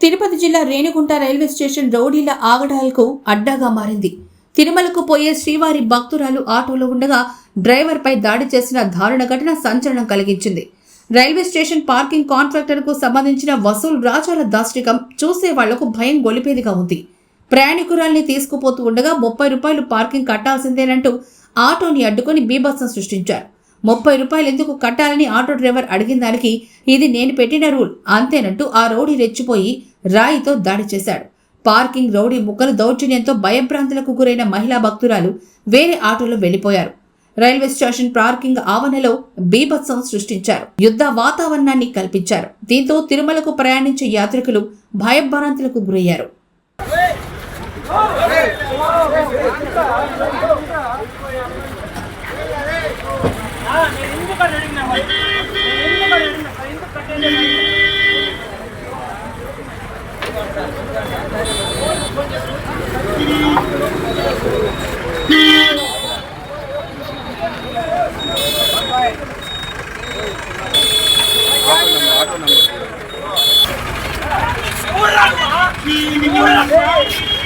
తిరుపతి జిల్లా Renigunta railway station రౌడీల ఆగడాలకు అడ్డాగా మారింది. తిరుమలకు పోయే శ్రీవారి భక్తురాలు ఆటోలో ఉండగా డ్రైవర్పై దాడి చేసిన దారుణ ఘటన సంచలనం కలిగించింది. రైల్వే స్టేషన్ పార్కింగ్ కాంట్రాక్టర్కు సంబంధించిన వసూలు రాజాల దాష్టికం చూసే వాళ్ళకు భయం గొలిపేదిగా ఉంది. ప్రయాణికురాల్ని తీసుకుపోతూ ఉండగా ముప్పై రూపాయలు పార్కింగ్ కట్టాల్సిందేనంటూ ఆటోని అడ్డుకొని బీభత్సం సృష్టించారు. ముప్పై రూపాయలు ఎందుకు కట్టాలని ఆటో డ్రైవర్ అడిగిన దానికి ఇది నేను పెట్టిన రూల్ అంతేనంటూ ఆ రౌడీ రెచ్చిపోయి రాయితో దాడి చేశాడు. పార్కింగ్ రౌడీ ముక్కలు దౌర్జన్యంతో భయభ్రాంతులకు గురైన మహిళా భక్తురాలు వేరే ఆటోలో వెళ్ళిపోయారు రైల్వే స్టేషన్ పార్కింగ్ ఆవరణలో బీభత్సం సృష్టించారు. యుద్ధ వాతావరణాన్ని కల్పించారు. దీంతో తిరుమలకు ప్రయాణించే యాత్రికులు భయభ్రాంతులకు గురయ్యారు. Murah, Murah, Murah.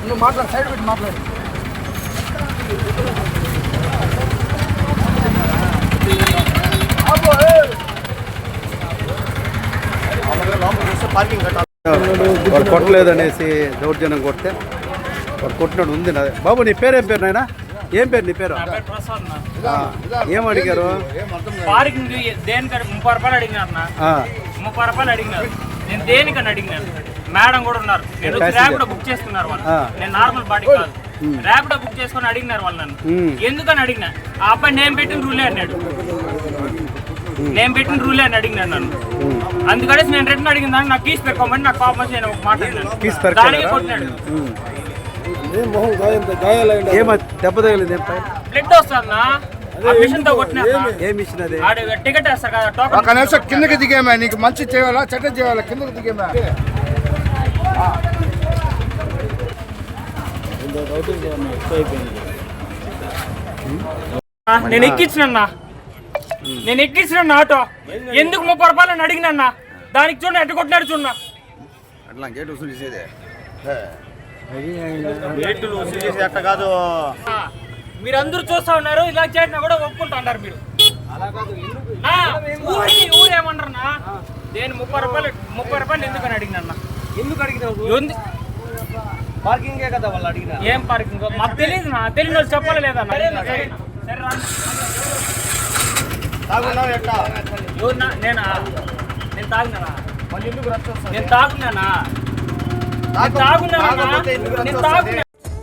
నువ్వు మాట్లాడు సైడ్ పెట్టి మాట్లాడు వాడు కొట్టలేదనేసి దౌర్జన్యం కొడితే వాడు కొట్టినాడు ఉంది నాదే. బాబు నీ పేరేం పేరు నాయనా? ఏం పేరు నీ పేరు? ఏం అడిగారు? పార్కింగ్ దేనికని ముప్పై రూపాయలు అడిగినారు ముప్పై రూపాయలు అడిగినారు. నేను దేనికని అడిగినాను? మేడం కూడా ఉన్నారు. నేను. ర్యాపిడో బుక్ చేసుకున్నారు వాళ్ళు. నేను నార్మల్ బాడీ కాదు. ర్యాపిడో బుక్ చేసుకొని అడిగినారు వాళ్ళు నన్ను. ఎందుకని అడిగినా? ఆ అబ్బాయి నేను పెట్టిన రూలే అన్నాడు. నేను పెట్టిన రూలే అని అడిగినాను నన్ను. అందుకనేసి నేను రిటర్న్ అడిగిన దానికి నాకు కీస్ పెట్టుకోమని నాకు కోపం నేను ఒక మాట అన్నాను. కీస్ పెరకాడా? కొట్టినాడు ఉమ్. ఏమ దెబ్బ తగిలింది ఏం పైన? బ్లడ్ వస్తుందన్నా ఆ మిషన్తో కొట్టినా? ఏ మిషన్ అది? ఆడ టికెట్ వేస్తారు కదా ఒక టోకన్ నిమిషం కిందకి దిగేమా నీకు మంచి చేయాలా చెడ్డ చేయాలా? కిందకి దిగేమా. నేను ఎక్కించిన నేను ఎక్కించిన ఆటో. ఎందుకు ముప్పై రూపాయలు అని అడిగినా దానికి చూడండి ఎట్ట కొట్టినాడు చూడన్నా అట్లా గేట్ వసూలు చేసేదే ఆ, మీరందరూ చూస్తా ఉన్నారు ఇలా చేసినా కూడా ఒప్పుకుంటా అంటారు మీరు. ఊరి ఊరేమన్నారన్నా నేను ముప్పై రూపాయలు ముప్పై రూపాయలు ఎందుకని అడిగినా ఎందుకు అడిగినావు? పార్కింగే కదా వాళ్ళు అడిగిన? ఏం పార్కింగ్? మాకు తెలియదు నా తెలియని వాళ్ళు చెప్పాలి లేదా నేనా? నేను తాగినానా? నేను తాగున్నానా? తాగున్నా.